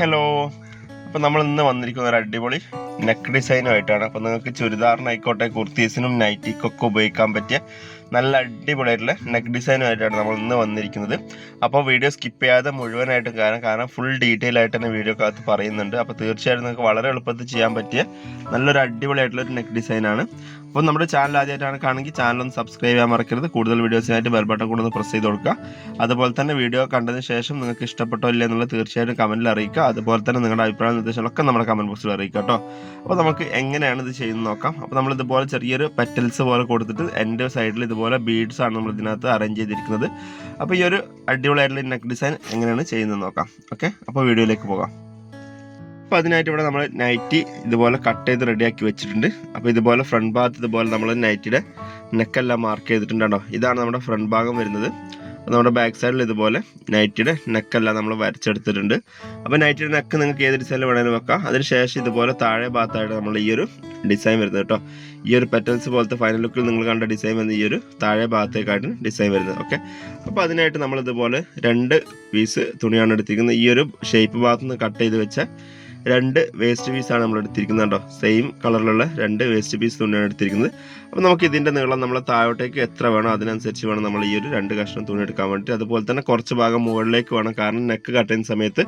Hello അപ്പോൾ നമ്മൾ ഇന്ന് വന്നിരിക്കുന്ന ഒരു അടിപൊളി നെക്ക് ഡിസൈനുമായിട്ടാണ് അപ്പോൾ നിങ്ങൾക്ക് ചുരിദാറിനായിക്കോട്ടെ കുർത്തീസിനും നൈറ്റിക്കൊക്കെ ഉപയോഗിക്കാൻ പറ്റിയ നല്ല അടിപൊളിയായിട്ടുള്ള നെക്ക് ഡിസൈനുമായിട്ടാണ് നമ്മൾ ഇന്ന് വന്നിരിക്കുന്നത്. അപ്പോൾ വീഡിയോ സ്കിപ്പ് ചെയ്യാതെ മുഴുവനായിട്ടും കാരണം കാരണം ഫുൾ ഡീറ്റെയിൽ ആയിട്ട് തന്നെ വീഡിയോ അകത്ത് പറയുന്നുണ്ട്. അപ്പോൾ തീർച്ചയായിട്ടും നിങ്ങൾക്ക് വളരെ എളുപ്പത്തിൽ ചെയ്യാൻ പറ്റിയ നല്ലൊരു അടിപൊളിയായിട്ടുള്ള ഒരു നെക്ക് ഡിസൈനാണ് അപ്പോൾ നമ്മുടെ ചാനൽ ആദ്യമായിട്ടാണ് കാണുമെങ്കിൽ ചാനൽ ഒന്ന് സബ്സ്ക്രൈബ് ചെയ്യാൻ മറക്കരുത്. കൂടുതൽ വീഡിയോസിനായിട്ട് ബെൽബട്ടൺ കൂടെ ഒന്ന് പ്രസ് ചെയ്ത് കൊടുക്കുക. അതുപോലെ തന്നെ വീഡിയോ കണ്ടതിന് ശേഷം നിങ്ങൾക്ക് ഇഷ്ടപ്പെട്ടോ ഇല്ല എന്നുള്ളത് തീർച്ചയായിട്ടും കമന്റിൽ അറിയിക്കുക. അതുപോലെ തന്നെ നിങ്ങളുടെ അഭിപ്രായ നിർദ്ദേശങ്ങളൊക്കെ നമ്മുടെ കമന്റ് ബോക്സിൽ അറിയിക്കുക കേട്ടോ. അപ്പോൾ നമുക്ക് എങ്ങനെയാണ് ഇത് ചെയ്യുന്നത് നോക്കാം. അപ്പോൾ നമ്മൾ ഇതുപോലെ ചെറിയൊരു പെറ്റൽസ് പോലെ കൊടുത്തിട്ട് എന്റെ സൈഡിൽ ഇതുപോലെ ബീഡ്സ് ആണ് നമ്മൾ ഇതിനകത്ത് അറേഞ്ച് ചെയ്തിരിക്കുന്നത്. അപ്പോൾ ഈ ഒരു അടിപൊളിയായിട്ടുള്ള നെക്ക് ഡിസൈൻ എങ്ങനെയാണ് ചെയ്യുന്നത് നോക്കാം. ഓക്കെ അപ്പോൾ വീഡിയോയിലേക്ക് പോകാം. അപ്പോൾ അതിനായിട്ട് ഇവിടെ നമ്മൾ നൈറ്റി ഇതുപോലെ കട്ട് ചെയ്ത് റെഡിയാക്കി വെച്ചിട്ടുണ്ട്. അപ്പോൾ ഇതുപോലെ ഫ്രണ്ട് ഭാഗത്ത് ഇതുപോലെ നമ്മൾ നൈറ്റിയുടെ നെക്കെല്ലാം മാർക്ക് ചെയ്തിട്ടുണ്ടോ ഇതാണ് നമ്മുടെ ഫ്രണ്ട് ഭാഗം വരുന്നത്. നമ്മുടെ ബാക്ക് സൈഡിൽ ഇതുപോലെ നൈറ്റിയുടെ നെക്കെല്ലാം നമ്മൾ വരച്ചെടുത്തിട്ടുണ്ട്. അപ്പോൾ നൈറ്റിയുടെ നെക്ക് നിങ്ങൾക്ക് ഏത് ഡിസൈനിൽ വേണമെങ്കിലും വെക്കാം. അതിനുശേഷം ഇതുപോലെ താഴെ ഭാഗത്തായിട്ട് നമ്മൾ ഈ ഒരു ഡിസൈൻ വരുന്നത് കേട്ടോ. ഈ ഒരു പെറ്റൽസ് പോലത്തെ ഫൈനൽ ലുക്കിൽ നിങ്ങൾ കണ്ട ഡിസൈൻ വന്ന് ഈ ഒരു താഴെ ഭാഗത്തേക്കായിട്ട് ഡിസൈൻ വരുന്നത്. ഓക്കെ അപ്പോൾ അതിനായിട്ട് നമ്മൾ ഇതുപോലെ രണ്ട് പീസ് തുണിയാണ് എടുത്തിരിക്കുന്നത്. ഈ ഒരു ഷേപ്പ് ഭാഗത്ത് നിന്ന് കട്ട് ചെയ്ത് വെച്ച രണ്ട് വേസ്റ്റ് പീസാണ് നമ്മൾ എടുത്തിരിക്കുന്നത് കേട്ടോ സെയിം കളറിലുള്ള രണ്ട് വേസ്റ്റ് പീസ് തുണിയാണ് എടുത്തിരിക്കുന്നത്. അപ്പോൾ നമുക്ക് ഇതിന്റെ നീളം നമ്മൾ താഴോട്ടേക്ക് എത്ര വേണം അതിനനുസരിച്ച് വേണം നമ്മൾ ഈ ഒരു രണ്ട് കഷ്ണം തുണി എടുക്കാൻ വേണ്ടിയിട്ട്. അതുപോലെ തന്നെ കുറച്ച് ഭാഗം മുകളിലേക്ക് വേണം. കാരണം നെക്ക് കട്ട് ചെയ്യുന്ന സമയത്ത്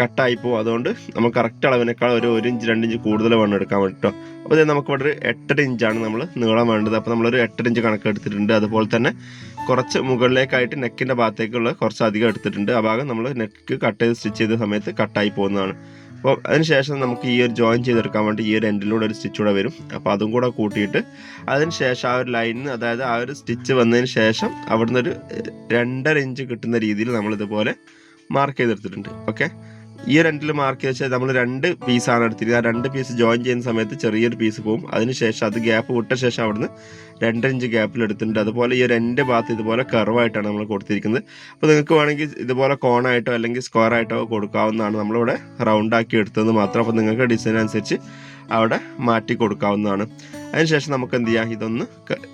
കട്ടായി പോകും. അതുകൊണ്ട് നമുക്ക് കറക്റ്റ് അളവിനേക്കാൾ ഒരു ഒരു ഇഞ്ച് രണ്ട് ഇഞ്ച് കൂടുതൽ വേണം എടുക്കാൻ വേണ്ടിയിട്ടോ അപ്പോൾ ഇത് നമുക്ക് ഇവിടെ ഒരു എട്ടര ഇഞ്ചാണ് നമ്മൾ നീളം വേണ്ടത്. അപ്പോൾ നമ്മളൊരു എട്ടര ഇഞ്ച് കണക്ക് എടുത്തിട്ടുണ്ട്. അതുപോലെ തന്നെ കുറച്ച് മുകളിലേക്കായിട്ട് നെക്കിന്റെ ഭാഗത്തേക്കുള്ള കുറച്ച് അധികം എടുത്തിട്ടുണ്ട്. ആ ഭാഗം നമ്മൾ നെക്ക് കട്ട് ചെയ്ത് സ്റ്റിച്ച് ചെയ്ത സമയത്ത് കട്ടായി പോകുന്നതാണ്. അപ്പോൾ അതിനുശേഷം നമുക്ക് ഈ ഒരു ജോയിൻ ചെയ്തെടുക്കാൻ വേണ്ടി ഈ ഒരു എൻഡിലൂടെ ഒരു സ്റ്റിച്ച് കൂടെ വരും. അപ്പോൾ അതും കൂടെ കൂട്ടിയിട്ട് അതിന് ശേഷം ആ ഒരു ലൈനിന് അതായത് ആ ഒരു സ്റ്റിച്ച് വന്നതിന് ശേഷം അവിടുന്ന് ഒരു രണ്ടര ഇഞ്ച് കിട്ടുന്ന രീതിയിൽ നമ്മൾ ഇതുപോലെ മാർക്ക് ചെയ്തെടുത്തിട്ടുണ്ട്. ഓക്കെ ഈ രണ്ടിൽ മാർക്ക് വെച്ചാൽ നമ്മൾ രണ്ട് പീസാണ് എടുത്തിരിക്കുന്നത്. ആ രണ്ട് പീസ് ജോയിൻ ചെയ്യുന്ന സമയത്ത് ചെറിയൊരു പീസ് പോകും. അതിനുശേഷം അത് ഗ്യാപ്പ് വിട്ട ശേഷം അവിടുന്ന് രണ്ടര ഇഞ്ച് ഗ്യാപ്പിൽ എടുത്തിട്ടുണ്ട്. അതുപോലെ ഈ ഒരു എന്റെ ഭാഗത്ത് ഇതുപോലെ കർവായിട്ടാണ് നമ്മൾ കൊടുത്തിരിക്കുന്നത്. അപ്പോൾ നിങ്ങൾക്ക് വേണമെങ്കിൽ ഇതുപോലെ കോണായിട്ടോ അല്ലെങ്കിൽ സ്ക്വയർ ആയിട്ടോ കൊടുക്കാവുന്നതാണ് നമ്മളിവിടെ റൗണ്ട് ആക്കി എടുത്തത് മാത്രം. അപ്പോൾ നിങ്ങൾക്ക് ഡിസൈൻ അനുസരിച്ച് അവിടെ മാറ്റി കൊടുക്കാവുന്നതാണ്. അതിനുശേഷം നമുക്ക് എന്ത് ചെയ്യാം? ഇതൊന്ന്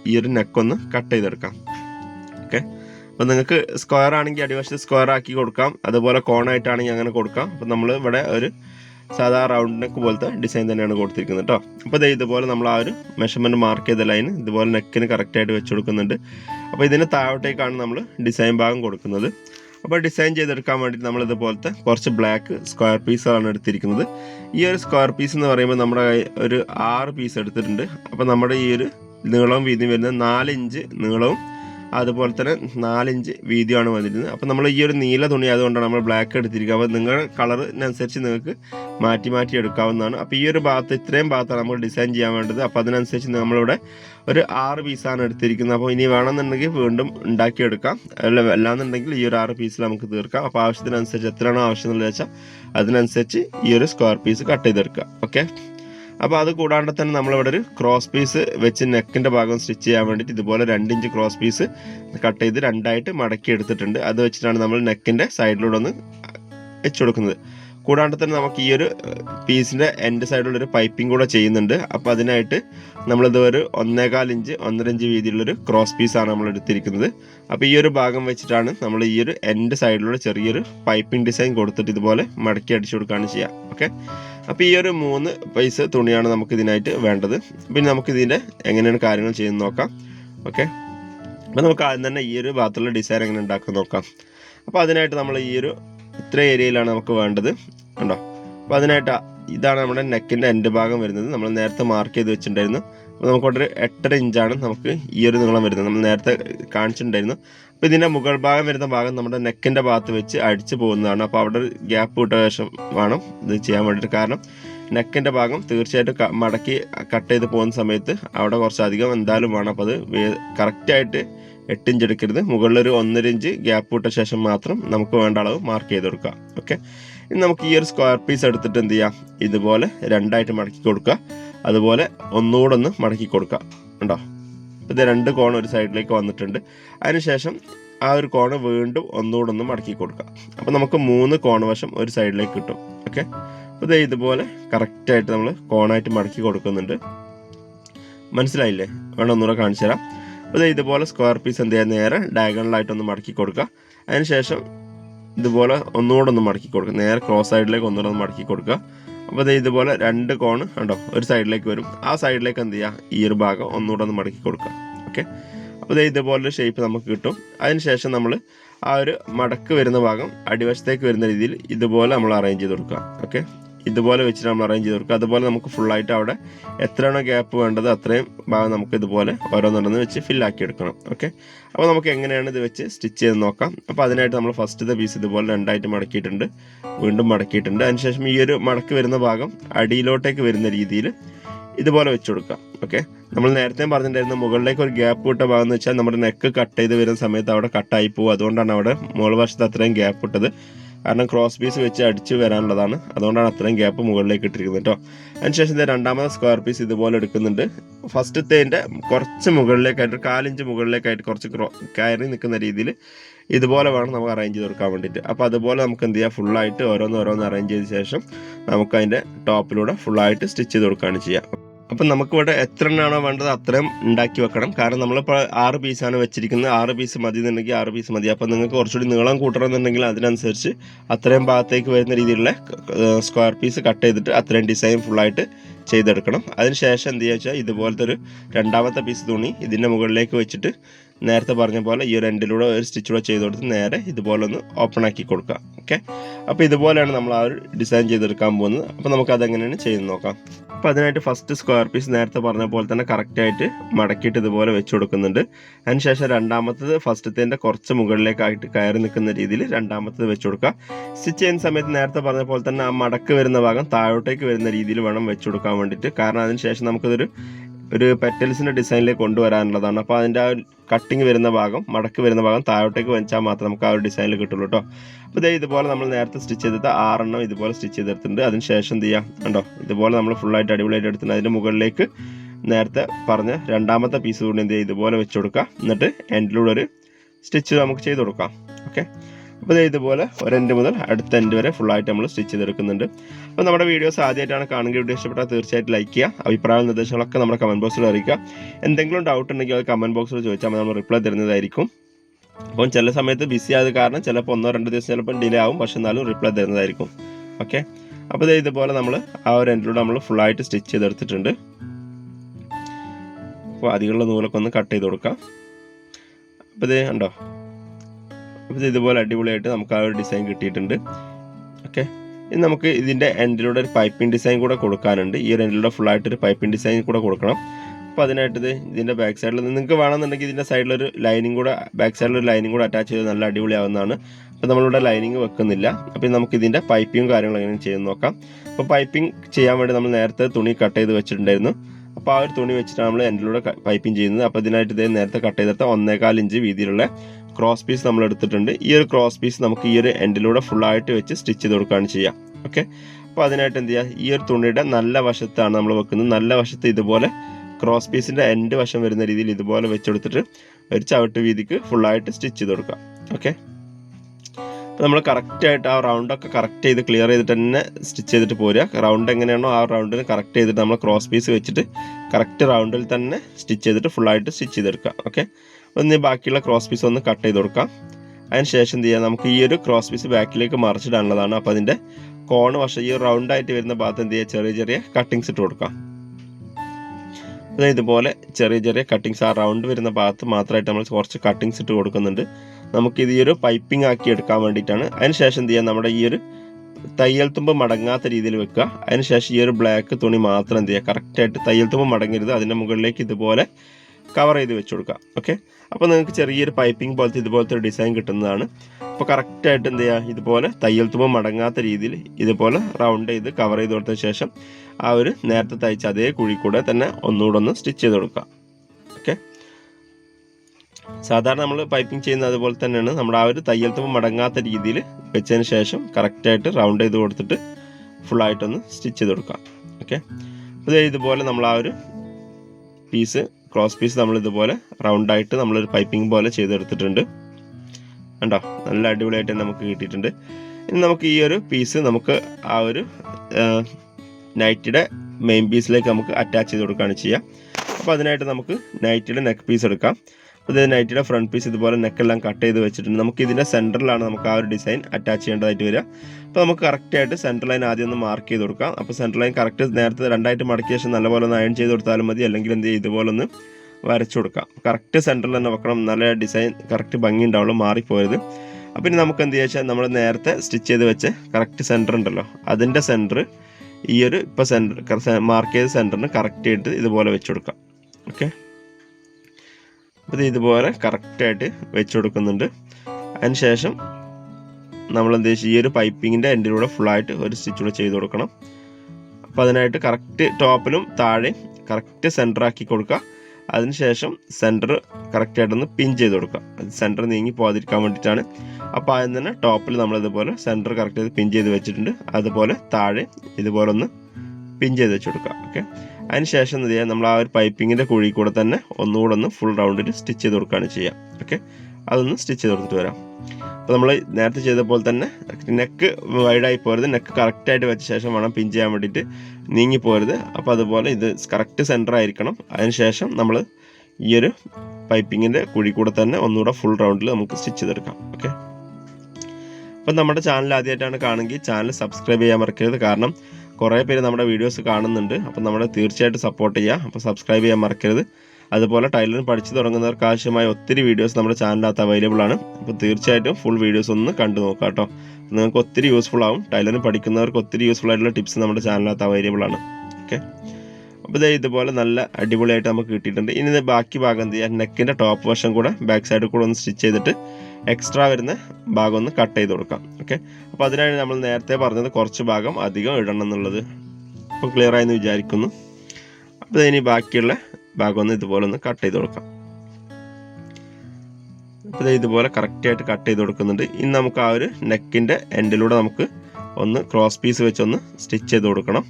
ഈ ഒരു നെക്കൊന്ന് കട്ട് ചെയ്തെടുക്കാം. അപ്പോൾ നിങ്ങൾക്ക് സ്ക്വയർ ആണെങ്കിൽ അടിവശത്ത് സ്ക്വയർ ആക്കി കൊടുക്കാം. അതുപോലെ കോൺ ആയിട്ടാണെങ്കിൽ അങ്ങനെ കൊടുക്കാം. അപ്പോൾ നമ്മൾ ഇവിടെ ഒരു സാധാ റൗണ്ട് നെക്ക് പോലത്തെ ഡിസൈൻ തന്നെയാണ് കൊടുത്തിരിക്കുന്നത് കേട്ടോ അപ്പോൾ ദേ ഇതുപോലെ നമ്മൾ ആ ഒരു മെഷർമെന്റ് മാർക്ക് ചെയ്ത ലൈൻ ഇതുപോലെ നെക്കിന് കറക്റ്റായിട്ട് വെച്ച് കൊടുക്കുന്നുണ്ട്. അപ്പോൾ ഇതിന് താഴോട്ടേക്കാണ് നമ്മൾ ഡിസൈൻ ഭാഗം കൊടുക്കുന്നത്. അപ്പോൾ ഡിസൈൻ ചെയ്തെടുക്കാൻ വേണ്ടിയിട്ട് നമ്മൾ ഇതുപോലത്തെ കുറച്ച് ബ്ലാക്ക് സ്ക്വയർ പീസുകളാണ് എടുത്തിരിക്കുന്നത്. ഈ ഒരു സ്ക്വയർ പീസ് എന്ന് പറയുമ്പോൾ നമ്മുടെ ഒരു ആറ് പീസ് എടുത്തിട്ടുണ്ട്. അപ്പോൾ നമ്മുടെ ഈ ഒരു നീളവും വീതി വരുന്നത് നാല് ഇഞ്ച് നീളവും അതുപോലെ തന്നെ നാലിഞ്ച് വീതിയാണ് വന്നിരുന്നത്. അപ്പോൾ നമ്മൾ ഈ ഒരു നീല തുണി ആയതുകൊണ്ടാണ് നമ്മൾ ബ്ലാക്ക് എടുത്തിരിക്കുക. അപ്പോൾ നിങ്ങൾ കളറിനനുസരിച്ച് നിങ്ങൾക്ക് മാറ്റി മാറ്റി എടുക്കാവുന്നതാണ്. അപ്പോൾ ഈ ഒരു ഭാഗത്ത് ഇത്രയും ഭാഗത്താണ് നമ്മൾ ഡിസൈൻ ചെയ്യാൻ വേണ്ടത്. അപ്പോൾ അതിനനുസരിച്ച് നമ്മളിവിടെ ഒരു ആറ് പീസാണ് എടുത്തിരിക്കുന്നത്. അപ്പോൾ ഇനി വേണമെന്നുണ്ടെങ്കിൽ വീണ്ടും ഉണ്ടാക്കിയെടുക്കാം. അല്ല അല്ലാന്നുണ്ടെങ്കിൽ ഈ ഒരു ആറ് പീസിൽ നമുക്ക് തീർക്കാം. അപ്പോൾ ആവശ്യത്തിനനുസരിച്ച് എത്രയാണോ ആവശ്യം എന്നുള്ളത് വെച്ചാൽ അതിനനുസരിച്ച് ഈ ഒരു സ്ക്വയർ പീസ് കട്ട് ചെയ്തെടുക്കുക. ഓക്കെ അപ്പോൾ അത് കൂടാണ്ട് തന്നെ നമ്മളിവിടെ ഒരു ക്രോസ് പീസ് വെച്ച് നെക്കിന്റെ ഭാഗം സ്റ്റിച്ച് ചെയ്യാൻ വേണ്ടിയിട്ട് ഇതുപോലെ രണ്ട് ഇഞ്ച് ക്രോസ് പീസ് കട്ട് ചെയ്ത് രണ്ടായിട്ട് മടക്കി എടുത്തിട്ടുണ്ട്. അത് വെച്ചിട്ടാണ് നമ്മൾ നെക്കിന്റെ സൈഡിലൂടെ ഒന്ന് വെച്ച് കൊടുക്കുന്നത്. കൂടാണ്ട് തന്നെ നമുക്ക് ഈ ഒരു പീസിന്റെ എൻഡ് സൈഡിലുള്ളൊരു പൈപ്പിംഗ് കൂടെ ചെയ്യുന്നുണ്ട്. അപ്പോൾ അതിനായിട്ട് നമ്മളിത് ഒരു ഒന്നേകാൽ ഇഞ്ച് ഒന്നര ഇഞ്ച് വീതിയുള്ളൊരു ക്രോസ് പീസാണ് നമ്മൾ എടുത്തിരിക്കുന്നത്. അപ്പോൾ ഈ ഒരു ഭാഗം വെച്ചിട്ടാണ് നമ്മൾ ഈ ഒരു എൻഡ് സൈഡിലുള്ള ചെറിയൊരു പൈപ്പിംഗ് ഡിസൈൻ കൊടുത്തിട്ട് ഇതുപോലെ മടക്കി അടിച്ചു കൊടുക്കുകയാണ് ചെയ്യുക. ഓക്കെ അപ്പോൾ ഈ ഒരു മൂന്ന് പൈസ തുണിയാണ് നമുക്ക് ഇതിനായിട്ട് വേണ്ടത്. പിന്നെ നമുക്ക് ഇതിന്റെ എങ്ങനെയാണ് കാര്യങ്ങൾ ചെയ്യുന്നത് നോക്കാം. ഓക്കെ അപ്പോൾ നമുക്ക് ആദ്യം തന്നെ ഈ ഒരു ഭാഗത്തുള്ള ഡിസൈൻ എങ്ങനെ ഉണ്ടാക്കാൻ നോക്കാം. അപ്പോൾ അതിനായിട്ട് നമ്മൾ ഈ ഒരു ഇത്ര ഏരിയയിലാണ് നമുക്ക് വേണ്ടത്. ഉണ്ടോ അപ്പോൾ അതിനായിട്ട് ഇതാണ് നമ്മുടെ നെക്കിന്റെ എൻഡ് ഭാഗം വരുന്നത്. നമ്മൾ നേരത്തെ മാർക്ക് ചെയ്ത് വെച്ചിട്ടുണ്ടായിരുന്നു. നമുക്ക് ഒരു എട്ടര ഇഞ്ചാണ് നമുക്ക് ഈ ഒരു നീളം വരുന്നത്. നമ്മൾ നേരത്തെ കാണിച്ചിട്ടുണ്ടായിരുന്നു. അപ്പോൾ ഇതിന്റെ മുകൾ ഭാഗം വരുന്ന ഭാഗം നമ്മുടെ നെക്കിന്റെ ഭാഗത്ത് വെച്ച് അടിച്ച് പോകുന്നതാണ്. അപ്പോൾ അവിടെ ഒരു ഗ്യാപ്പ് വിട്ട ശേഷം വേണം ഇത് ചെയ്യാൻ വേണ്ടിയിട്ട്. കാരണം നെക്കിന്റെ ഭാഗം തീർച്ചയായിട്ടും മടക്കി കട്ട് ചെയ്ത് പോകുന്ന സമയത്ത് അവിടെ കുറച്ചധികം എന്തായാലും വേണം. അപ്പോൾ അത് കറക്റ്റായിട്ട് എട്ട് ഇഞ്ച് എടുക്കരുത്. മുകളിലൊരു ഒന്നര ഇഞ്ച് ഗ്യാപ്പ് വിട്ട ശേഷം മാത്രം നമുക്ക് വേണ്ട അളവ് മാർക്ക് ചെയ്ത് കൊടുക്കുക. ഓക്കെ ഇനി നമുക്ക് ഈ ഒരു സ്ക്വയർ പീസ് എടുത്തിട്ട് എന്ത് ചെയ്യാം? ഇതുപോലെ രണ്ടായിട്ട് മടക്കി കൊടുക്കുക. അതുപോലെ ഒന്നുകൂടെ ഒന്ന് മടക്കി കൊടുക്കുക ഉണ്ടോ ഇത് രണ്ട് കോൺ ഒരു സൈഡിലേക്ക് വന്നിട്ടുണ്ട്. അതിനുശേഷം ആ ഒരു കോണ് വീണ്ടും ഒന്നുകൂടെ ഒന്ന് മടക്കി കൊടുക്കുക അപ്പോൾ നമുക്ക് മൂന്ന് കോൺ വശം ഒരു സൈഡിലേക്ക് കിട്ടും. ഓക്കെ? അപ്പോൾ ദേ ഇതുപോലെ കറക്റ്റായിട്ട് നമ്മൾ കോണായിട്ട് മടക്കി കൊടുക്കുന്നുണ്ട്. മനസ്സിലായില്ലേ? വേണം ഒന്നുകൂടെ കാണിച്ചു തരാം. അപ്പോൾ ദേ ഇതുപോലെ സ്ക്വയർ പീസ് എന്ത് ചെയ്യാൻ നേരെ ഡയഗണലായിട്ടൊന്ന് മടക്കി കൊടുക്കുക. അതിനുശേഷം ഇതുപോലെ ഒന്നുകൂടെ ഒന്ന് മടക്കി കൊടുക്കുക. നേരെ ക്രോസ് സൈഡിലേക്ക് ഒന്നുകൂടെ ഒന്ന് മടക്കി കൊടുക്കുക. അപ്പോൾ ഇത് ഇതുപോലെ രണ്ട് കോണ് ഉണ്ടോ ഒരു സൈഡിലേക്ക് വരും. ആ സൈഡിലേക്ക് എന്ത് ചെയ്യുക ഈ ഒരു ഭാഗം ഒന്നുകൂടെ ഒന്ന് മടക്കി കൊടുക്കുക. ഓക്കെ? അപ്പോൾ ഇത് ഇതുപോലൊരു ഷേപ്പ് നമുക്ക് കിട്ടും. അതിനുശേഷം നമ്മൾ ആ ഒരു മടക്ക് വരുന്ന ഭാഗം അടിവശത്തേക്ക് വരുന്ന രീതിയിൽ ഇതുപോലെ നമ്മൾ അറേഞ്ച് ചെയ്ത് കൊടുക്കുക. ഓക്കെ? ഇതുപോലെ വെച്ചിട്ട് നമ്മൾ അറേഞ്ച് ചെയ്ത് കൊടുക്കുക. അതുപോലെ നമുക്ക് ഫുള്ളായിട്ട് അവിടെ എത്രയാണോ ഗ്യാപ്പ് വേണ്ടത് അത്രയും ഭാഗം നമുക്ക് ഇതുപോലെ ഓരോന്നോരോന്ന് വെച്ച് ഫില്ലാക്കി എടുക്കണം. ഓക്കെ അപ്പോൾ നമുക്ക് എങ്ങനെയാണ് ഇത് വെച്ച് സ്റ്റിച്ച് ചെയ്ത് നോക്കാം. അപ്പോൾ അതിനായിട്ട് നമ്മൾ ഫസ്റ്റത്തെ പീസ് ഇതുപോലെ രണ്ടായിട്ട് മടക്കിയിട്ടുണ്ട്. വീണ്ടും മടക്കിയിട്ടുണ്ട്. അതിനുശേഷം ഈ ഒരു മടക്ക് വരുന്ന ഭാഗം അടിയിലോട്ടേക്ക് വരുന്ന രീതിയിൽ ഇതുപോലെ വെച്ച് കൊടുക്കാം ഓക്കെ നമ്മൾ നേരത്തെ പറഞ്ഞിട്ടുണ്ടായിരുന്നു മുകളിലേക്ക് ഒരു ഗ്യാപ്പ് വിട്ട ഭാഗം എന്ന് വെച്ചാൽ നമ്മുടെ നെക്ക് കട്ട് ചെയ്ത് വരുന്ന സമയത്ത് അവിടെ കട്ടായി പോകും. അതുകൊണ്ടാണ് അവിടെ മുകൾ വശത്ത് അത്രയും ഗ്യാപ്പ് ഇട്ടത്. കാരണം ക്രോസ് പീസ് വെച്ച് അടിച്ച് വരാനുള്ളതാണ്. അതുകൊണ്ടാണ് അത്രയും ഗ്യാപ്പ് മുകളിലേക്ക് ഇട്ടിരിക്കുന്നത് കേട്ടോ അതിനുശേഷം രണ്ടാമത്തെ സ്ക്വയർ പീസ് ഇതുപോലെ എടുക്കുന്നുണ്ട്. ഫസ്റ്റത്തേന്റെ കുറച്ച് മുകളിലേക്കായിട്ട് കാലിഞ്ച് മുകളിലേക്കായിട്ട് കുറച്ച് കയറി നിൽക്കുന്ന രീതിയിൽ ഇതുപോലെ വേണം നമുക്ക് അറേഞ്ച് ചെയ്ത് കൊടുക്കാൻ വേണ്ടിയിട്ട്. അപ്പോൾ അതുപോലെ നമുക്ക് എന്ത് ചെയ്യാം? ഫുള്ളായിട്ട് ഓരോന്ന് ഓരോന്ന് അറേഞ്ച് ചെയ്ത ശേഷം നമുക്ക് അതിന്റെ ടോപ്പിലൂടെ ഫുള്ളായിട്ട് സ്റ്റിച്ച് ചെയ്ത് കൊടുക്കുകയാണ് ചെയ്യുക അപ്പം നമുക്കിവിടെ എത്ര എണ്ണാണോ വേണ്ടത് അത്രയും ഉണ്ടാക്കി വെക്കണം. കാരണം നമ്മളിപ്പോൾ ആറ് പീസാണ് വെച്ചിരിക്കുന്നത്. ആറ് പീസ് മതി എന്നുണ്ടെങ്കിൽ ആറ് പീസ് മതി. അപ്പം നിങ്ങൾക്ക് കുറച്ചുകൂടി നീളം കൂട്ടണമെന്നുണ്ടെങ്കിൽ അതിനനുസരിച്ച് അത്രയും ഭാഗത്തേക്ക് വരുന്ന രീതിയിലുള്ള സ്ക്വയർ പീസ് കട്ട് ചെയ്തിട്ട് അത്രയും ഡിസൈൻ ഫുള്ളായിട്ട് ചെയ്തെടുക്കണം. അതിനുശേഷം എന്ത് ചെയ്യുക വെച്ചാൽ ഇതുപോലത്തെ ഒരു രണ്ടാമത്തെ പീസ് തുണി ഇതിന്റെ മുകളിലേക്ക് വെച്ചിട്ട് നേരത്തെ പറഞ്ഞ പോലെ ഈ ഒരു എൻഡിലൂടെ ഒരു സ്റ്റിച്ചിലൂടെ ചെയ്ത് കൊടുത്ത് നേരെ ഇതുപോലെ ഒന്ന് ഓപ്പൺ ആക്കി കൊടുക്കുക. ഓക്കെ അപ്പോൾ ഇതുപോലെയാണ് നമ്മൾ ആ ഒരു ഡിസൈൻ ചെയ്തെടുക്കാൻ പോകുന്നത്. അപ്പോൾ നമുക്ക് അതെങ്ങനെയാണ് ചെയ്ത് നോക്കാം. അപ്പോൾ അതിനായിട്ട് ഫസ്റ്റ് സ്ക്വയർ പീസ് നേരത്തെ പറഞ്ഞ പോലെ തന്നെ കറക്റ്റായിട്ട് മടക്കിയിട്ട് ഇതുപോലെ വെച്ച് കൊടുക്കുന്നുണ്ട്. അതിനുശേഷം രണ്ടാമത്തത് ഫസ്റ്റത്തേന്റെ കുറച്ച് മുകളിലേക്കായിട്ട് കയറി നിൽക്കുന്ന രീതിയിൽ രണ്ടാമത്തത് വെച്ച് കൊടുക്കുക. സ്റ്റിച്ച് ചെയ്യുന്ന സമയത്ത് നേരത്തെ പറഞ്ഞ പോലെ തന്നെ ആ മടക്ക് വരുന്ന ഭാഗം താഴോട്ടേക്ക് വരുന്ന രീതിയിൽ വേണം വെച്ച് കൊടുക്കാൻ വേണ്ടിയിട്ട്. കാരണം അതിനുശേഷം നമുക്കിതൊരു ഒരു പെറ്റൽസിന്റെ ഡിസൈനിലേക്ക് കൊണ്ടുവരാനുള്ളതാണ്. അപ്പോൾ അതിന്റെ ആ കട്ടിങ് വരുന്ന ഭാഗം മടക്ക് വരുന്ന ഭാഗം താഴോട്ടേക്ക് വെച്ചാൽ മാത്രം നമുക്ക് ആ ഒരു ഡിസൈനിൽ കിട്ടുള്ളൂ കേട്ടോ അപ്പോൾ ഇതേ ഇതുപോലെ നമ്മൾ നേരത്തെ സ്റ്റിച്ച് ചെയ്തിട്ട് ആറെണ്ണം ഇതുപോലെ സ്റ്റിച്ച് ചെയ്തെടുത്തിട്ടുണ്ട്. അതിന് ശേഷം എന്ത് ചെയ്യാം കണ്ടോ? ഇതുപോലെ നമ്മൾ ഫുള്ളായിട്ട് അടിപൊളിയായിട്ട് എടുത്തിട്ടുണ്ട്. അതിന്റെ മുകളിലേക്ക് നേരത്തെ പറഞ്ഞ രണ്ടാമത്തെ പീസ് കൂടി എന്ത് ചെയ്യുക ഇതുപോലെ വെച്ച് കൊടുക്കുക. എന്നിട്ട് എൻഡിലൂടെ ഒരു സ്റ്റിച്ച് നമുക്ക് ചെയ്ത് കൊടുക്കാം. ഓക്കെ അപ്പോൾ ഇതേപോലെ ഇതുപോലെ ഒരു എൻഡ് മുതൽ അടുത്ത എൻഡ് വരെ ഫുള്ളായിട്ട് നമ്മൾ സ്റ്റിച്ച് ചെയ്തെടുക്കുന്നുണ്ട്. അപ്പോൾ നമ്മുടെ വീഡിയോസ് ആദ്യമായിട്ടാണ് കാണുക വീഡിയോ ഇഷ്ടപ്പെട്ടാൽ തീർച്ചയായിട്ടും ലൈക്ക് ചെയ്യുക. അഭിപ്രായ നിർദ്ദേശങ്ങളൊക്കെ നമ്മുടെ കമന്റ് ബോക്സിൽ അറിയിക്കുക. എന്തെങ്കിലും ഡൗട്ട് ഉണ്ടെങ്കിൽ അത് കമന്റ് ബോക്സിൽ ചോദിച്ചാൽ നമ്മൾ റിപ്ലൈ തരുന്നതായിരിക്കും. അപ്പം ചില സമയത്ത് ബിസി ആയത് കാരണം ചിലപ്പോൾ ഒന്നോ രണ്ടോ ദിവസം ചിലപ്പോൾ ഡിലേ ആവും. പക്ഷെ എന്നാലും റിപ്ലൈ തരുന്നതായിരിക്കും. ഓക്കെ അപ്പോൾ ഇതുപോലെ നമ്മൾ ആ ഒരു എൻഡിലൂടെ നമ്മൾ ഫുള്ളായിട്ട് സ്റ്റിച്ച് ചെയ്തെടുത്തിട്ടുണ്ട്. അപ്പോൾ അധികമുള്ള നൂലൊക്കെ ഒന്ന് കട്ട് ചെയ്ത് കൊടുക്കാം. അപ്പോൾ ഇത് ഉണ്ടോ അപ്പോൾ ഇതുപോലെ അടിപൊളിയായിട്ട് നമുക്ക് ആ ഒരു ഡിസൈൻ കിട്ടിയിട്ടുണ്ട്. ഓക്കെ ഇനി നമുക്ക് ഇതിന്റെ എൻഡിലൂടെ ഒരു പൈപ്പിംഗ് ഡിസൈൻ കൂടെ കൊടുക്കാനുണ്ട്. ഈ ഒരു എൻഡിലൂടെ ഫുള്ളായിട്ട് ഒരു പൈപ്പിംഗ് ഡിസൈൻ കൂടെ കൊടുക്കണം. അപ്പോൾ അതിനായിട്ട് ഇത് ഇതിന്റെ ബാക്ക് സൈഡിൽ നിങ്ങൾക്ക് വേണമെന്നുണ്ടെങ്കിൽ ഇതിന്റെ സൈഡിലൊരു ലൈനിങ് കൂടെ ബാക്ക് സൈഡിൽ ഒരു ലൈനിങ് കൂടെ അറ്റാച്ച് ചെയ്ത് നല്ല അടിപൊളിയാവുന്നതാണ്. അപ്പോൾ നമ്മളിവിടെ ലൈനിങ് വെക്കുന്നില്ല. അപ്പോൾ നമുക്ക് ഇതിന്റെ പൈപ്പിങ്ങും കാര്യങ്ങളും എങ്ങനെ ചെയ്ത് നോക്കാം. അപ്പോൾ പൈപ്പിംഗ് ചെയ്യാൻ വേണ്ടി നമ്മൾ നേരത്തെ തുണി കട്ട് ചെയ്ത് വെച്ചിട്ടുണ്ടായിരുന്നു. അപ്പോൾ ആ ഒരു തുണി വെച്ചിട്ടാണ് നമ്മൾ എൻഡിലൂടെ പൈപ്പിംഗ് ചെയ്യുന്നത്. അപ്പോൾ ഇതിനായിട്ട് ഇതേ നേരത്തെ കട്ട് ചെയ്തിട്ട് ഒന്നേകാൽ ഇഞ്ച് വീതിയിലുള്ള ക്രോസ് പീസ് നമ്മൾ എടുത്തിട്ടുണ്ട് ഈ ഒരു ക്രോസ് പീസ് നമുക്ക് ഈ ഒരു എൻഡിലൂടെ ഫുള്ളായിട്ട് വെച്ച് സ്റ്റിച്ച് ചെയ്ത് കൊടുക്കുകയാണ് ചെയ്യുക. ഓക്കെ അപ്പോൾ അതിനായിട്ട് എന്ത് ചെയ്യുക? ഈ ഒരു തുണിയുടെ നല്ല വശത്താണ് നമ്മൾ വെക്കുന്നത്. നല്ല വശത്ത് ഇതുപോലെ ക്രോസ് പീസിന്റെ എൻഡ് വശം വരുന്ന രീതിയിൽ ഇതുപോലെ വെച്ചെടുത്തിട്ട് ഒരു ചവിട്ട് വീതിക്ക് ഫുള്ളായിട്ട് സ്റ്റിച്ച് ചെയ്ത് കൊടുക്കുക. ഓക്കെ നമ്മൾ കറക്റ്റായിട്ട് ആ റൗണ്ടൊക്കെ കറക്റ്റ് ചെയ്ത് ക്ലിയർ ചെയ്തിട്ട് തന്നെ സ്റ്റിച്ച് ചെയ്തിട്ട് പോരുക. റൗണ്ട് എങ്ങനെയാണോ ആ റൗണ്ടിന് കറക്റ്റ് ചെയ്തിട്ട് നമ്മൾ ക്രോസ് പീസ് വെച്ചിട്ട് കറക്റ്റ് റൗണ്ടിൽ തന്നെ സ്റ്റിച്ച് ചെയ്തിട്ട് ഫുള്ളായിട്ട് സ്റ്റിച്ച് ചെയ്തെടുക്കുക. ഓക്കെ ഒന്ന് ബാക്കിയുള്ള ക്രോസ് പീസ് ഒന്ന് കട്ട് ചെയ്ത് കൊടുക്കാം. അതിന് ശേഷം എന്ത് ചെയ്യാം? നമുക്ക് ഈ ഒരു ക്രോസ് പീസ് ബാക്കിലേക്ക് മറിച്ചിടാനുള്ളതാണ് അപ്പോൾ അതിന്റെ കോണ് വശം ഈ റൗണ്ട് ആയിട്ട് വരുന്ന ഭാഗത്ത് എന്ത് ചെയ്യുക? ചെറിയ ചെറിയ കട്ടിങ്സ് ഇട്ട് കൊടുക്കാം. ഇതുപോലെ ചെറിയ ചെറിയ കട്ടിങ്സ് ആ റൗണ്ട് വരുന്ന ഭാഗത്ത് മാത്രമായിട്ട് നമ്മൾ കുറച്ച് കട്ടിങ്സ് ഇട്ട് കൊടുക്കുന്നുണ്ട്. നമുക്ക് ഈ ഒരു പൈപ്പിംഗ് ആക്കി എടുക്കാൻ വേണ്ടിയിട്ടാണ്. അതിന് ശേഷം എന്ത് ചെയ്യാം? നമ്മുടെ ഈ ഒരു തയ്യൽ തുമ്പ് മടങ്ങാത്ത രീതിയിൽ വെക്കുക. അതിനുശേഷം ഈ ഒരു ബ്ലാക്ക് തുണി മാത്രം എന്ത് ചെയ്യുക? കറക്റ്റായിട്ട് തയ്യൽ തുമ്പ് മടങ്ങരുത്. അതിന്റെ മുകളിലേക്ക് ഇതുപോലെ കവർ ചെയ്ത് വെച്ച് കൊടുക്കുക ഓക്കെ അപ്പോൾ നിങ്ങൾക്ക് ചെറിയൊരു പൈപ്പിംഗ് പോലത്തെ ഇതുപോലത്തെ ഒരു ഡിസൈൻ കിട്ടുന്നതാണ്. അപ്പോൾ കറക്റ്റായിട്ട് എന്ത് ചെയ്യുക ഇതുപോലെ തയ്യൽ തുമ്പ് മടങ്ങാത്ത രീതിയിൽ ഇതുപോലെ റൗണ്ട് ചെയ്ത് കവർ ചെയ്ത് കൊടുത്ത ശേഷം ആ ഒരു നേരത്തെ തയ്ച്ച അതേ കുഴി കൂടെ തന്നെ ഒന്നുകൂടെ ഒന്ന് സ്റ്റിച്ച് ചെയ്ത് കൊടുക്കുക ഓക്കെ സാധാരണ നമ്മൾ പൈപ്പിംഗ് ചെയ്യുന്നത് അതുപോലെ തന്നെയാണ്. നമ്മുടെ ആ ഒരു തയ്യൽ തുമ്പ് മടങ്ങാത്ത രീതിയിൽ വെച്ചതിന് ശേഷം കറക്റ്റായിട്ട് റൗണ്ട് ചെയ്ത് കൊടുത്തിട്ട് ഫുള്ളായിട്ടൊന്ന് സ്റ്റിച്ച് ചെയ്ത് കൊടുക്കുക ഓക്കെ അപ്പോൾ ഇതുപോലെ നമ്മൾ ആ ഒരു പീസ് ക്രോസ് പീസ് നമ്മൾ ഇതുപോലെ റൗണ്ടായിട്ട് നമ്മളൊരു പൈപ്പിംഗ് പോലെ ചെയ്തെടുത്തിട്ടുണ്ട്. കണ്ടോ? നല്ല അടിപൊളിയായിട്ട് നമുക്ക് കിട്ടിയിട്ടുണ്ട്. ഇനി നമുക്ക് ഈ ഒരു പീസ് നമുക്ക് ആ ഒരു നൈറ്റിയുടെ മെയിൻ പീസിലേക്ക് നമുക്ക് അറ്റാച്ച് ചെയ്ത് കൊടുക്കുകയാണ് ചെയ്യുക. അപ്പോൾ അതിനായിട്ട് നമുക്ക് നൈറ്റിയുടെ നെക്ക് പീസ് എടുക്കാം. ഇത് നൈറ്റിയുടെ ഫ്രണ്ട് പീസ് ഇതുപോലെ നെക്കെല്ലാം കട്ട് ചെയ്ത് വെച്ചിട്ടുണ്ട്. നമുക്ക് ഇതിന്റെ സെന്ററിലാണ് നമുക്ക് ആ ഒരു ഡിസൈൻ അറ്റാച്ച് ചെയ്യേണ്ടതായിട്ട് വരിക. അപ്പോൾ നമുക്ക് കറക്റ്റായിട്ട് സെന്റർ ലൈൻ ആദ്യം ഒന്ന് മാർക്ക് ചെയ്ത് കൊടുക്കാം. അപ്പോൾ സെന്റർ ലൈൻ കറക്റ്റ് നേരത്തെ രണ്ടായിട്ട് മടക്കിയ ശേഷം നല്ലപോലെ ഒന്ന് അയൺ ചെയ്ത് കൊടുത്താലും മതി. അല്ലെങ്കിൽ എന്ത് ചെയ്യും? ഇതുപോലെ ഒന്ന് വരച്ചു കൊടുക്കാം. കറക്റ്റ് സെന്ററിൽ തന്നെ വെക്കണം. നല്ല ഡിസൈൻ കറക്റ്റ് ഭംഗി ഉണ്ടാവുള്ളൂ. മാറിപ്പോയത്. അപ്പോൾ ഇനി നമുക്ക് എന്ത് ചെയ്യാച്ചാൽ നമ്മൾ നേരത്തെ സ്റ്റിച്ച് ചെയ്ത് വെച്ച് കറക്റ്റ് സെന്റർ ഉണ്ടല്ലോ. അതിന്റെ സെന്റർ ഈ ഒരു ഇപ്പോൾ സെന്റർ മാർക്ക് ചെയ്ത സെന്ററിന് കറക്റ്റ് ആയിട്ട് ഇതുപോലെ വെച്ച് കൊടുക്കാം. ഓക്കെ അപ്പോൾ ഇത് ഇതുപോലെ കറക്റ്റായിട്ട് വെച്ച് കൊടുക്കുന്നുണ്ട് അതിന് ശേഷം നമ്മൾ എന്ത് ഈ ഒരു പൈപ്പിങ്ങിന്റെ എൻഡിലൂടെ ഫുള്ളായിട്ട് ഒരു സ്റ്റിച്ച് കൂടെ ചെയ്ത് കൊടുക്കണം. അപ്പോൾ അതിനായിട്ട് കറക്റ്റ് ടോപ്പിലും താഴെയും കറക്റ്റ് സെന്റർ ആക്കി കൊടുക്കുക. അതിനുശേഷം സെന്റർ കറക്റ്റായിട്ടൊന്ന് പിൻ ചെയ്ത് കൊടുക്കുക. അത് സെന്റർ നീങ്ങി പോകാതിരിക്കാൻ വേണ്ടിയിട്ടാണ്. അപ്പോൾ ആദ്യം തന്നെ ടോപ്പിൽ നമ്മളിതുപോലെ സെന്റർ കറക്റ്റ് ചെയ്ത് പിൻ ചെയ്ത് വെച്ചിട്ടുണ്ട്. അതുപോലെ താഴെ ഇതുപോലെ ഒന്ന് പിൻ ചെയ്ത് വെച്ച് കൊടുക്കുക ഓക്കെ അതിനുശേഷം എന്ത് ചെയ്യുക നമ്മൾ ആ ഒരു പൈപ്പിങ്ങിന്റെ കുഴി കൂടെ തന്നെ ഒന്നുകൂടെ ഒന്ന് ഫുൾ റൗണ്ടിൽ സ്റ്റിച്ച് ചെയ്ത് കൊടുക്കുകയാണ് ചെയ്യുക ഓക്കെ അതൊന്ന് സ്റ്റിച്ച് ചെയ്ത് കൊടുത്തിട്ട് വരാം. അപ്പോൾ നമ്മൾ നേരത്തെ ചെയ്ത പോലെ തന്നെ നെക്ക് വൈഡായി പോരുത് നെക്ക് കറക്റ്റായിട്ട് വെച്ച ശേഷം വേണം പിൻ ചെയ്യാൻ വേണ്ടിയിട്ട് നീങ്ങി പോരുത്. അപ്പോൾ അതുപോലെ ഇത് കറക്റ്റ് സെന്റർ ആയിരിക്കണം. അതിനുശേഷം നമ്മൾ ഈ ഒരു പൈപ്പിങ്ങിന്റെ കുഴി കൂടെ തന്നെ ഒന്നുകൂടെ ഫുൾ റൗണ്ടിൽ നമുക്ക് സ്റ്റിച്ച് ചെയ്തെടുക്കാം ഓക്കെ അപ്പം നമ്മുടെ ചാനൽ ആദ്യമായിട്ടാണ് കാണുമെങ്കിൽ ചാനൽ സബ്സ്ക്രൈബ് ചെയ്യാൻ മറക്കരുത്. കാരണം കുറേ പേര് നമ്മുടെ വീഡിയോസ് കാണുന്നുണ്ട്. അപ്പം നമ്മളെ തീർച്ചയായിട്ടും സപ്പോർട്ട് ചെയ്യുക. അപ്പോൾ സബ്സ്ക്രൈബ് ചെയ്യാൻ മറക്കരുത്. അതുപോലെ ടൈലറിംഗ് പഠിച്ചു തുടങ്ങുന്നവർക്ക് ആവശ്യമായ ഒത്തിരി വീഡിയോസ് നമ്മുടെ ചാനലിനകത്ത് അവൈലബിൾ ആണ്. അപ്പോൾ തീർച്ചയായിട്ടും ഫുൾ വീഡിയോസ് ഒന്ന് കണ്ടു നോക്കാം കേട്ടോ. നിങ്ങൾക്ക് ഒത്തിരി യൂസ്ഫുൾ ആവും. ടൈലറിംഗ് പഠിക്കുന്നവർക്ക് ഒത്തിരി യൂസ്ഫുൾ ആയിട്ടുള്ള ടിപ്സ് നമ്മുടെ ചാനലിനകത്ത് അവൈലബിൾ ആണ്. ഓക്കെ അപ്പോൾ ഇതേ ഇതുപോലെ നല്ല അടിപൊളിയായിട്ട് നമുക്ക് കിട്ടിയിട്ടുണ്ട്. ഇനി ബാക്കി ഭാഗം എന്ത് ചെയ്യുക നെക്കിന്റെ ടോപ്പ് വശം കൂടെ ബാക്ക് സൈഡിൽ കൂടെ ഒന്ന് സ്റ്റിച്ച് ചെയ്തിട്ട് എക്സ്ട്രാ വരുന്ന ഭാഗം ഒന്ന് കട്ട് ചെയ്ത് കൊടുക്കാം. ഓക്കെ അപ്പോൾ അതിനാണ് നമ്മൾ നേരത്തെ പറഞ്ഞത് കുറച്ച് ഭാഗം അധികം ഇടണം എന്നുള്ളത്. ഇപ്പോൾ ക്ലിയർ ആയെന്ന് വിചാരിക്കുന്നു. അപ്പോൾ ഇനി ബാക്കിയുള്ള ഭാഗം ഒന്ന് ഇതുപോലെ ഒന്ന് കട്ട് ചെയ്ത് കൊടുക്കാം. അപ്പോൾ ഇതുപോലെ കറക്റ്റായിട്ട് കട്ട് ചെയ്ത് കൊടുക്കുന്നുണ്ട്. ഇനി നമുക്ക് ആ ഒരു നെക്കിന്റെ എൻഡിലൂടെ നമുക്ക് ഒന്ന് ക്രോസ് പീസ് വെച്ചൊന്ന് സ്റ്റിച്ച് ചെയ്ത് കൊടുക്കണം.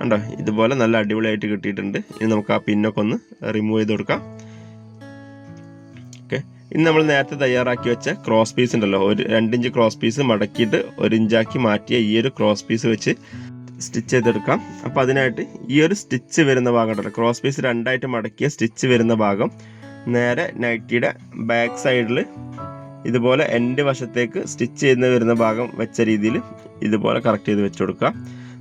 കണ്ടോ? ഇതുപോലെ നല്ല അടിപൊളിയായിട്ട് കിട്ടിയിട്ടുണ്ട്. ഇനി നമുക്ക് ആ പിന്നൊക്കെ ഒന്ന് റിമൂവ് ചെയ്ത് കൊടുക്കാം. ഇനി നമ്മൾ നേരത്തെ തയ്യാറാക്കി വെച്ച ക്രോസ് പീസ് ഉണ്ടല്ലോ. ഒരു രണ്ടിഞ്ച് ക്രോസ് പീസ് മടക്കിയിട്ട് ഒരു ഇഞ്ചാക്കി മാറ്റിയ ഈ ഒരു ക്രോസ് പീസ് വെച്ച് സ്റ്റിച്ച് ചെയ്തെടുക്കാം. അപ്പോൾ അതിനായിട്ട് ഈ ഒരു സ്റ്റിച്ച് വരുന്ന ഭാഗം ഉണ്ടല്ലോ. ക്രോസ് പീസ് രണ്ടായിട്ട് മടക്കിയ സ്റ്റിച്ച് വരുന്ന ഭാഗം നേരെ നൈറ്റിയുടെ ബാക്ക് സൈഡിൽ ഇതുപോലെ എന്റെ വശത്തേക്ക് സ്റ്റിച്ച് ചെയ്യുന്ന വരുന്ന ഭാഗം വെച്ച രീതിയിൽ ഇതുപോലെ കറക്റ്റ് ചെയ്ത് വെച്ച് കൊടുക്കുക.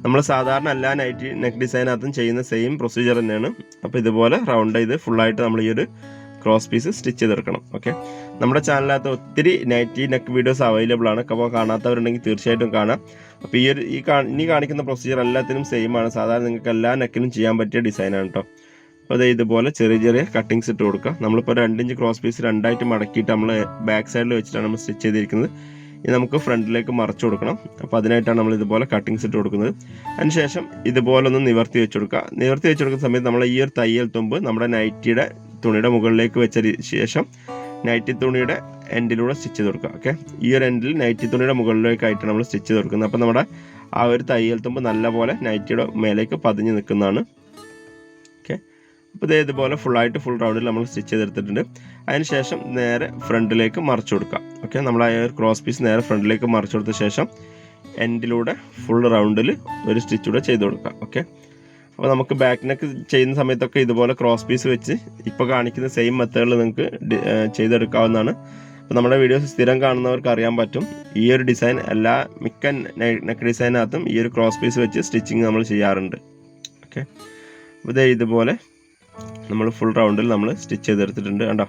നമ്മൾ സാധാരണ എല്ലാ നൈറ്റി നെക്ക് ഡിസൈനകത്തും ചെയ്യുന്ന സെയിം പ്രൊസീജിയർ തന്നെയാണ്. അപ്പോൾ ഇതുപോലെ റൗണ്ട് ചെയ്ത് ഫുള്ളായിട്ട് നമ്മൾ ഈ ഒരു ക്രോസ് പീസ് സ്റ്റിച്ച് ചെയ്തെടുക്കണം ഓക്കെ നമ്മുടെ ചാനലിനകത്ത് ഒത്തിരി നൈറ്റി നെക്ക് വീഡിയോസ് അവൈലബിൾ ആണ്. അപ്പോൾ കാണാത്തവരുണ്ടെങ്കിൽ തീർച്ചയായിട്ടും കാണാം. അപ്പോൾ ഈ ഒരു ഈ ഇനി കാണിക്കുന്ന പ്രൊസീജിയർ എല്ലാത്തിനും സെയിം ആണ്. സാധാരണ നിങ്ങൾക്ക് എല്ലാ നെക്കിനും ചെയ്യാൻ പറ്റിയ ഡിസൈനാണ് കേട്ടോ അപ്പോൾ അതേ ഇതുപോലെ ചെറിയ ചെറിയ കട്ടിങ്സ് ഇട്ട് കൊടുക്കുക. നമ്മളിപ്പോൾ രണ്ടിഞ്ച് ക്രോസ് പീസ് രണ്ടായിട്ട് മടക്കിയിട്ട് നമ്മൾ ബാക്ക് സൈഡിൽ വെച്ചിട്ടാണ് നമ്മൾ സ്റ്റിച്ച് ചെയ്തിരിക്കുന്നത്. ഇനി നമുക്ക് ഫ്രണ്ടിലേക്ക് മറച്ചു കൊടുക്കണം. അപ്പോൾ അതിനായിട്ടാണ് നമ്മൾ ഇതുപോലെ കട്ടിങ്സ് ഇട്ട് കൊടുക്കുന്നത്. അതിനുശേഷം ഇതുപോലെ ഒന്ന് നിവർത്തി വെച്ച് കൊടുക്കുക. നിവർത്തി വെച്ച് കൊടുക്കുന്ന സമയത്ത് നമ്മൾ ഈ ഒരു തയ്യൽ തുമ്പ് നമ്മുടെ നൈറ്റിയുടെ തുണിയുടെ മുകളിലേക്ക് വെച്ച ശേഷം നൈറ്റി തുണിയുടെ എൻഡിലൂടെ സ്റ്റിച്ച് ചെയ്ത് കൊടുക്കുക ഓക്കെ ഈ ഒരു എൻഡിൽ നൈറ്റി തുണിയുടെ മുകളിലേക്കായിട്ടാണ് നമ്മൾ സ്റ്റിച്ച് ചെയ്ത് കൊടുക്കുന്നത് അപ്പോൾ നമ്മുടെ ആ ഒരു തയ്യൽ തുമ്പ് നല്ലപോലെ നൈറ്റിയുടെ മേലേക്ക് പതിഞ്ഞ് നിൽക്കുന്നതാണ് ഓക്കെ അപ്പോൾ ഇതേ ഇതുപോലെ ഫുള്ളായിട്ട് ഫുൾ റൗണ്ടിൽ നമ്മൾ സ്റ്റിച്ച് ചെയ്തെടുത്തിട്ടുണ്ട്. അതിനുശേഷം നേരെ ഫ്രണ്ടിലേക്ക് മറിച്ച് കൊടുക്കുക ഓക്കെ നമ്മൾ ആ ഒരു ക്രോസ് പീസ് നേരെ ഫ്രണ്ടിലേക്ക് മറിച്ച് കൊടുത്ത ശേഷം എൻഡിലൂടെ ഫുൾ റൗണ്ടിൽ ഒരു സ്റ്റിച്ചൂടെ ചെയ്ത് കൊടുക്കുക ഓക്കെ അപ്പോൾ നമുക്ക് ബാക്ക് നെക്ക് ചെയ്യുന്ന സമയത്തൊക്കെ ഇതുപോലെ ക്രോസ് പീസ് വെച്ച് ഇപ്പോൾ കാണിക്കുന്ന സെയിം മെത്തേഡിൽ നിങ്ങൾക്ക് ചെയ്തെടുക്കാവുന്നതാണ്. അപ്പോൾ നമ്മുടെ വീഡിയോസ് സ്ഥിരം കാണുന്നവർക്ക് അറിയാൻ പറ്റും. ഈ ഒരു ഡിസൈൻ എല്ലാ മിക്ക നെക്ക് ഡിസൈനകത്തും ഈ ഒരു ക്രോസ് പീസ് വെച്ച് സ്റ്റിച്ചിങ് നമ്മൾ ചെയ്യാറുണ്ട്. ഓക്കെ ഇതേ ഇതുപോലെ നമ്മൾ ഫുൾ റൗണ്ടിൽ നമ്മൾ സ്റ്റിച്ച് ചെയ്തെടുത്തിട്ടുണ്ട് കണ്ടോ?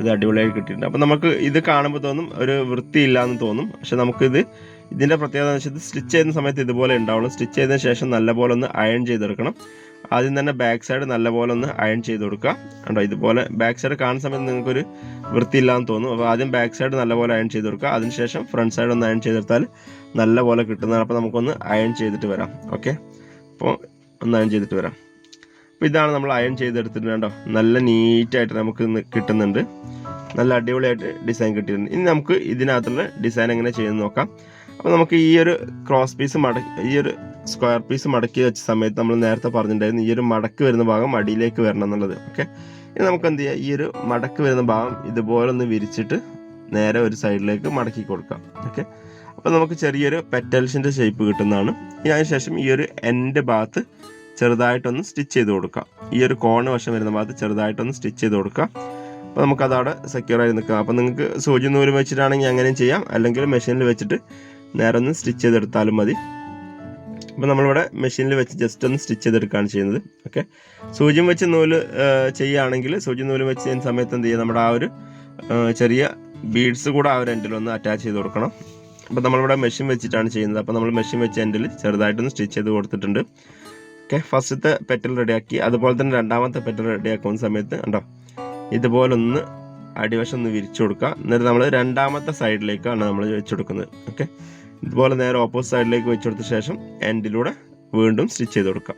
ഇത് അടിപൊളിയായി കിട്ടിയിട്ടുണ്ട്. അപ്പോൾ നമുക്ക് ഇത് കാണുമ്പോൾ തോന്നും ഒരു വൃത്തിയില്ല എന്ന് തോന്നും. പക്ഷെ നമുക്കിത് ഇതിന്റെ പ്രത്യേകത എന്ന് വെച്ചാൽ സ്റ്റിച്ച് ചെയ്യുന്ന സമയത്ത് ഇതുപോലെ ഉണ്ടാവുള്ളൂ. സ്റ്റിച്ച് ചെയ്തതിന് ശേഷം നല്ലപോലെ ഒന്ന് അയൺ ചെയ്തെടുക്കണം. ആദ്യം തന്നെ ബാക്ക് സൈഡ് നല്ലപോലെ ഒന്ന് അയൺ ചെയ്ത് കൊടുക്കുക. കണ്ടോ ഇതുപോലെ ബാക്ക് സൈഡ് കാണുന്ന സമയത്ത് നിങ്ങൾക്കൊരു വൃത്തിയില്ലാന്ന് തോന്നും. അപ്പോൾ ആദ്യം ബാക്ക് സൈഡ് നല്ലപോലെ അയൺ ചെയ്ത് കൊടുക്കുക. അതിനുശേഷം ഫ്രണ്ട് സൈഡ് ഒന്ന് അയൺ ചെയ്തെടുത്താൽ നല്ലപോലെ കിട്ടുന്നതാണ്. അപ്പോൾ നമുക്കൊന്ന് അയൺ ചെയ്തിട്ട് വരാം. ഓക്കെ അപ്പോൾ ഒന്ന് അയൺ ചെയ്തിട്ട് വരാം. അപ്പോൾ ഇതാണ് നമ്മൾ അയൺ ചെയ്തെടുത്തിട്ടുണ്ട് കേട്ടോ നല്ല നീറ്റായിട്ട് നമുക്ക് കിട്ടുന്നുണ്ട്. നല്ല അടിപൊളിയായിട്ട് ഡിസൈൻ കിട്ടിയിട്ടുണ്ട്. ഇനി നമുക്ക് ഇതിനകത്തുള്ള ഡിസൈൻ എങ്ങനെ ചെയ്യുന്നത് നോക്കാം. അപ്പോൾ നമുക്ക് ഈ ഒരു ക്രോസ് പീസ് മടക്കി ഈ ഒരു സ്ക്വയർ പീസ് മടക്കി വെച്ച സമയത്ത് നമ്മൾ നേരത്തെ പറഞ്ഞിട്ടുണ്ടായിരുന്നു ഈ ഒരു മടക്ക് വരുന്ന ഭാഗം അടിയിലേക്ക് വരണം എന്നുള്ളത്. ഓക്കെ ഇനി നമുക്ക് എന്ത് ചെയ്യാം? ഈ ഒരു മടക്ക് വരുന്ന ഭാഗം ഇതുപോലെ ഒന്ന് വിരിച്ചിട്ട് നേരെ ഒരു സൈഡിലേക്ക് മടക്കി കൊടുക്കാം. ഓക്കെ അപ്പോൾ നമുക്ക് ചെറിയൊരു പെറ്റൽസിന്റെ ഷേപ്പ് കിട്ടുന്നതാണ്. ഇനി അതിനുശേഷം ഈ ഒരു എന്റെ ഭാഗത്ത് ചെറുതായിട്ടൊന്ന് സ്റ്റിച്ച് ചെയ്ത് കൊടുക്കാം. ഈ ഒരു കോണ് വശം വരുന്ന ഭാഗത്ത് ചെറുതായിട്ടൊന്ന് സ്റ്റിച്ച് ചെയ്ത് കൊടുക്കാം. അപ്പോൾ നമുക്കതവിടെ സെക്യൂറായി നിൽക്കാം. അപ്പോൾ നിങ്ങൾക്ക് സൂചി നൂൽ വെച്ചിട്ടാണെങ്കിൽ അങ്ങനെയും ചെയ്യാം. അല്ലെങ്കിൽ മെഷീനിൽ വെച്ചിട്ട് നേരെ ഒന്ന് സ്റ്റിച്ച് ചെയ്തെടുത്താലും മതി. അപ്പോൾ നമ്മളിവിടെ മെഷീനിൽ വെച്ച് ജസ്റ്റ് ഒന്ന് സ്റ്റിച്ച് ചെയ്തെടുക്കുകയാണ് ചെയ്യുന്നത്. ഓക്കെ സൂചിയും വെച്ച് നൂൽ ചെയ്യുകയാണെങ്കിൽ സൂചി നൂൽ വെച്ച് ചെയ്യുന്ന സമയത്ത് എന്ത് ചെയ്യുക നമ്മുടെ ആ ഒരു ചെറിയ ബീഡ്സ് കൂടെ ആ ഒരു എൻഡിൽ ഒന്ന് അറ്റാച്ച് ചെയ്ത് കൊടുക്കണം. അപ്പോൾ നമ്മളിവിടെ മെഷീൻ വെച്ചിട്ടാണ് ചെയ്യുന്നത്. അപ്പോൾ നമ്മൾ മെഷീൻ വെച്ച് എൻഡിൽ ചെറുതായിട്ടൊന്ന് സ്റ്റിച്ച് ചെയ്ത് കൊടുത്തിട്ടുണ്ട്. ഓക്കെ ഫസ്റ്റത്തെ പെറ്റൽ റെഡിയാക്കി അതുപോലെ തന്നെ രണ്ടാമത്തെ പെറ്റൽ റെഡിയാക്കുന്ന സമയത്ത് ഉണ്ടോ ഇതുപോലൊന്ന് അടിവശം ഒന്ന് വിരിച്ചു കൊടുക്കുക. എന്നിട്ട് നമ്മൾ രണ്ടാമത്തെ സൈഡിലേക്കാണ് നമ്മൾ വെച്ചു കൊടുക്കുന്നത്. ഓക്കെ ഇതുപോലെ നേരെ ഓപ്പോസിറ്റ് സൈഡിലേക്ക് വെച്ചെടുത്ത ശേഷം എൻഡിലൂടെ വീണ്ടും സ്റ്റിച്ച് ചെയ്ത് കൊടുക്കാം.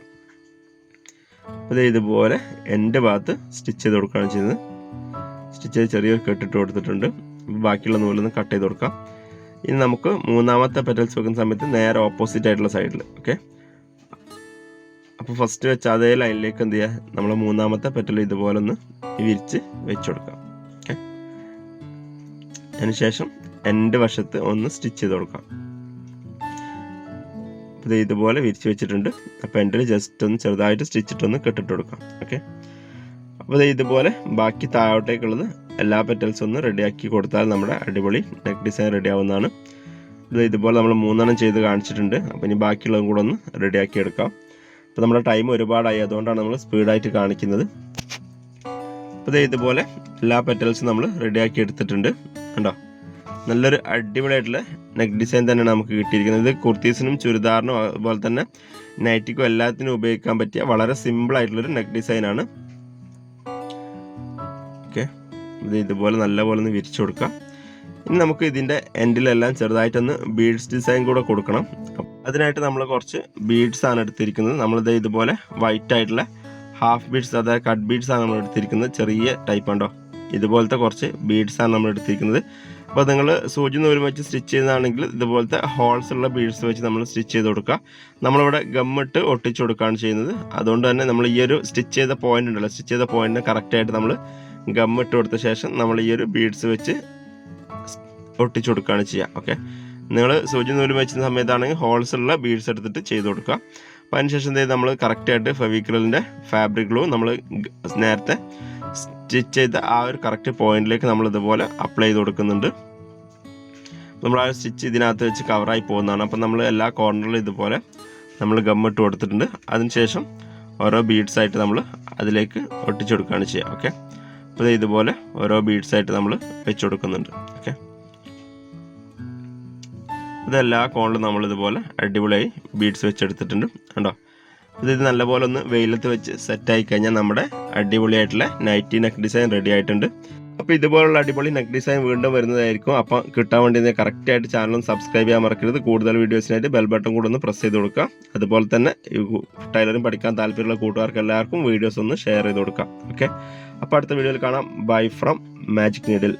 അപ്പോൾ ഇതുപോലെ എന്റെ ഭാഗത്ത് സ്റ്റിച്ച് ചെയ്ത് കൊടുക്കുകയാണ് ചെയ്യുന്നത്. സ്റ്റിച്ച് ചെയ്ത് ചെറിയൊരു കെട്ടിട്ട് കൊടുത്തിട്ടുണ്ട്. ബാക്കിയുള്ള നൂലൊന്ന് കട്ട് ചെയ്ത് കൊടുക്കാം. ഇനി നമുക്ക് മൂന്നാമത്തെ പെറ്റൽസ് വെക്കുന്ന സമയത്ത് നേരെ ഓപ്പോസിറ്റ് ആയിട്ടുള്ള സൈഡിൽ ഓക്കെ അപ്പോൾ ഫസ്റ്റ് വെച്ച അതേ ലൈനിലേക്ക് എന്ത് ചെയ്യുക നമ്മൾ മൂന്നാമത്തെ പെറ്റൽ ഇതുപോലെ ഒന്ന് വിരിച്ച് വെച്ച് കൊടുക്കാം ഓക്കെ അതിനുശേഷം എന്റെ വശത്ത് ഒന്ന് സ്റ്റിച്ച് ചെയ്ത് കൊടുക്കാം. ഇത് ഇതുപോലെ വിരിച്ച് വെച്ചിട്ടുണ്ട്. അപ്പോൾ എന്റെ ജസ്റ്റ് ഒന്ന് ചെറുതായിട്ട് സ്റ്റിച്ചിട്ടൊന്ന് കെട്ടിട്ട് കൊടുക്കാം. ഓക്കെ അപ്പോൾ ഇതുപോലെ ബാക്കി താഴോട്ടേക്കുള്ളത് എല്ലാ പെറ്റൽസും ഒന്ന് റെഡിയാക്കി കൊടുത്താൽ നമ്മുടെ അടിപൊളി നെക്ക് ഡിസൈൻ റെഡി ആവുന്നതാണ് ഇത് ഇതുപോലെ നമ്മൾ മൂന്നെണ്ണം ചെയ്ത് കാണിച്ചിട്ടുണ്ട്. അപ്പോൾ ഇനി ബാക്കിയുള്ളതും കൂടെ ഒന്ന് റെഡിയാക്കി എടുക്കാം. അപ്പോൾ നമ്മുടെ ടൈം ഒരുപാടായി. അതുകൊണ്ടാണ് നമ്മൾ സ്പീഡായിട്ട് കാണിക്കുന്നത്. അപ്പോൾ ഇതുപോലെ എല്ലാ പെറ്റൽസും നമ്മൾ റെഡിയാക്കി എടുത്തിട്ടുണ്ട്. കണ്ടോ? നല്ലൊരു അടിപൊളിയായിട്ടുള്ള നെക്ക് ഡിസൈൻ തന്നെയാണ് നമുക്ക് കിട്ടിയിരിക്കുന്നത്. ഇത് കുർത്തീസിനും ചുരിദാറിനും അതുപോലെ തന്നെ നൈറ്റിക്കും എല്ലാത്തിനും ഉപയോഗിക്കാൻ പറ്റിയ വളരെ സിമ്പിൾ ആയിട്ടുള്ളൊരു നെക്ക് ഡിസൈനാണ് ഓക്കെ ഇത് ഇതുപോലെ നല്ലപോലെ ഒന്ന് വിരിച്ചു കൊടുക്കാം. ഇനി നമുക്ക് ഇതിന്റെ എൻഡിലെല്ലാം ചെറുതായിട്ടൊന്ന് ബീഡ്സ് ഡിസൈൻ കൂടെ കൊടുക്കണം. അതിനായിട്ട് നമ്മൾ കുറച്ച് ബീഡ്സ് ആണ് എടുത്തിരിക്കുന്നത്. നമ്മളിത് ഇതുപോലെ വൈറ്റ് ആയിട്ടുള്ള ഹാഫ് ബീഡ്സ് അതായത് കട്ട് ബീഡ്സ് ആണ് നമ്മൾ എടുത്തിരിക്കുന്നത് ചെറിയ ടൈപ്പ് ഉണ്ടോ? ഇതുപോലത്തെ കുറച്ച് ബീഡ്സ് ആണ് നമ്മൾ എടുത്തിരിക്കുന്നത് അപ്പോൾ നിങ്ങൾ സൂചി നൂൽ വെച്ച് സ്റ്റിച്ച് ചെയ്യുന്നതാണെങ്കിൽ ഇതുപോലത്തെ ഹോൾസ് ഉള്ള ബീഡ്സ് വെച്ച് നമ്മൾ സ്റ്റിച്ച് ചെയ്ത് കൊടുക്കുക. നമ്മളിവിടെ ഗമ്മിട്ട് ഒട്ടിച്ചു കൊടുക്കുകയാണ് ചെയ്യുന്നത്. അതുകൊണ്ട് തന്നെ നമ്മൾ ഈ ഒരു സ്റ്റിച്ച് ചെയ്ത പോയിന്റ് ഉണ്ടല്ലോ സ്റ്റിച്ച് ചെയ്ത പോയിന്റിന് കറക്റ്റായിട്ട് നമ്മൾ ഗമ്മിട്ട് കൊടുത്ത ശേഷം നമ്മൾ ഈ ഒരു ബീഡ്സ് വെച്ച് ഒട്ടിച്ചു കൊടുക്കുകയാണ് ചെയ്യുക. ഓക്കെ നിങ്ങൾ സൂചി നൂൽ വെച്ച സമയത്താണെങ്കിൽ ഹോൾസ് ഉള്ള ബീഡ്സ് എടുത്തിട്ട് ചെയ്ത് കൊടുക്കുക. അപ്പോൾ അതിനുശേഷം എന്ത് ചെയ്ത് നമ്മൾ കറക്റ്റായിട്ട് ഫെവിക്രലിന്റെ ഫാബ്രിക് ഗ്ലൂ നമ്മൾ നേരത്തെ സ്റ്റിച്ച് ചെയ്ത ആ ഒരു കറക്റ്റ് പോയിന്റിലേക്ക് നമ്മൾ ഇതുപോലെ അപ്ലൈ ചെയ്ത് കൊടുക്കുന്നുണ്ട്. നമ്മൾ ആ സ്റ്റിച്ച് ഇതിനകത്ത് വെച്ച് കവറായി പോകുന്നതാണ്. അപ്പം നമ്മൾ എല്ലാ കോർണറിലും ഇതുപോലെ നമ്മൾ ഗമ്മിട്ട് കൊടുത്തിട്ടുണ്ട്. അതിനുശേഷം ഓരോ ബീഡ്സായിട്ട് നമ്മൾ അതിലേക്ക് ഒട്ടിച്ചു കൊടുക്കുകയാണ് ചെയ്യുക. ഓക്കെ അപ്പോൾ ഇതുപോലെ ഓരോ ബീഡ്സായിട്ട് നമ്മൾ വെച്ച് കൊടുക്കുന്നുണ്ട്. ഓക്കെ ഇതെല്ലാ കോണിലും നമ്മൾ ഇതുപോലെ അടിപൊളിയായി ബീഡ്സ് വെച്ചെടുത്തിട്ടുണ്ട് കണ്ടോ? ഇത് നല്ലപോലെ ഒന്ന് വെയിലത്ത് വെച്ച് സെറ്റായി കഴിഞ്ഞാൽ നമ്മുടെ അടിപൊളിയായിട്ടുള്ള നൈറ്റി നെക്ക് ഡിസൈൻ റെഡി ആയിട്ടുണ്ട്. അപ്പോൾ ഇതുപോലുള്ള അടിപൊളി നെക്ക് ഡിസൈൻ വീണ്ടും വരുന്നതായിരിക്കും. അപ്പോൾ കിട്ടാൻ വേണ്ടി കറക്റ്റ് ആയിട്ട് ചാനലും സബ്സ്ക്രൈബ് ചെയ്യാൻ മറക്കരുത്. കൂടുതൽ വീഡിയോസിനായിട്ട് ബെൽ ബട്ടൺ കൂടെ ഒന്ന് പ്രസ് ചെയ്ത് കൊടുക്കുക. അതുപോലെ തന്നെ ടൈലറിംഗ് പഠിക്കാൻ താല്പര്യമുള്ള കൂട്ടുകാർക്ക് എല്ലാവർക്കും വീഡിയോസ് ഒന്ന് ഷെയർ ചെയ്ത് കൊടുക്കാം ഓക്കെ അപ്പോൾ അടുത്ത വീഡിയോയിൽ കാണാം. Bye from magic needle